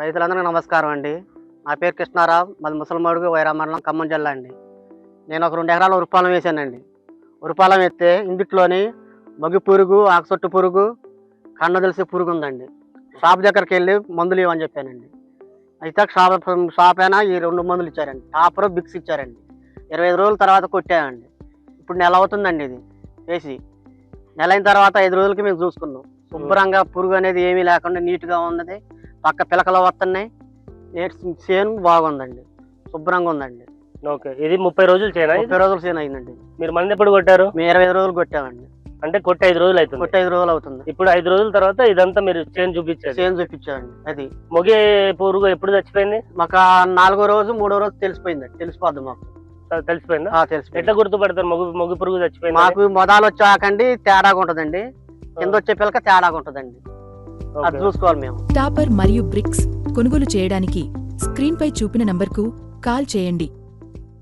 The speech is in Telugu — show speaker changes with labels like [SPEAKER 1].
[SPEAKER 1] రైతులందరికీ నమస్కారం అండి. నా పేరు కృష్ణారావు మాది ముసలమడుగు వైరామరణం ఖమ్మం జిల్లా అండి. నేను ఒక రెండు ఎకరాల ఉరుపాలం వేసానండి. ఉరుపాలం వేస్తే ఇందుట్లోని మగ్గి పురుగు ఆకుసొట్టు పురుగు కన్న తెలిసే పురుగు ఉందండి. షాప్ దగ్గరికి వెళ్ళి మందులు ఇవ్వని చెప్పానండి. అయితే షాప్ షాప్ అయినా ఈ రెండు మందులు ఇచ్చారండి. టాపర్ బిక్స్ ఇచ్చారండి. ఇరవై ఐదు రోజుల తర్వాత కొట్టామండి. ఇప్పుడు నెల అవుతుందండి ఇది వేసి. నెల అయిన తర్వాత ఐదు రోజులకి మేము చూసుకున్నాం శుభ్రంగా పురుగు అనేది ఏమీ లేకుండా నీట్గా ఉన్నది. పక్క పిలకలు వస్తున్నాయి. చేను బాగుందండి. శుభ్రంగా ఉందండి.
[SPEAKER 2] ఓకే. ఇది ముప్పై రోజులు ఇది?
[SPEAKER 1] ముప్పై రోజులు చేను అయిందండి.
[SPEAKER 2] మీరు మంది ఎప్పుడు కొట్టారు?
[SPEAKER 1] మేము ఇరవై రోజులు కొట్టామండి.
[SPEAKER 2] అంటే కొట్టి ఐదు రోజులు అవుతుంది.
[SPEAKER 1] కొట్టి ఐదు రోజులు అవుతుంది.
[SPEAKER 2] ఇప్పుడు ఐదు రోజుల తర్వాత ఇదంతా మీరు చేంజ్ చూపించారు.
[SPEAKER 1] చేను చూపించామండి. అది.
[SPEAKER 2] మొగే పురుగు ఎప్పుడు చచ్చిపోయింది?
[SPEAKER 1] మాకు ఆ నాలుగో రోజు మూడో రోజు తెలిసిపోయిందండి తెలిసిపోద్ది మాకు.
[SPEAKER 2] తెలిసిపోయిందా?
[SPEAKER 1] ఆ,
[SPEAKER 2] ఎట్లా
[SPEAKER 1] తెలిసిపోయింది
[SPEAKER 2] గుర్తుపడతారు? మొగ్గు మొగ్గు పురుగు చచ్చిపోయింది
[SPEAKER 1] మాకు మొదలు వచ్చాకండి తేడాగా ఉంటదండి. కింద వచ్చే పిల్లక తేడాగా ఉంటదండి. అది చూసుకోవాలి మేము.
[SPEAKER 3] టాపర్ మరియు బ్రిక్స్ కొనుగోలు చేయడానికి స్క్రీన్పై చూపిన నంబర్కు కాల్ చేయండి.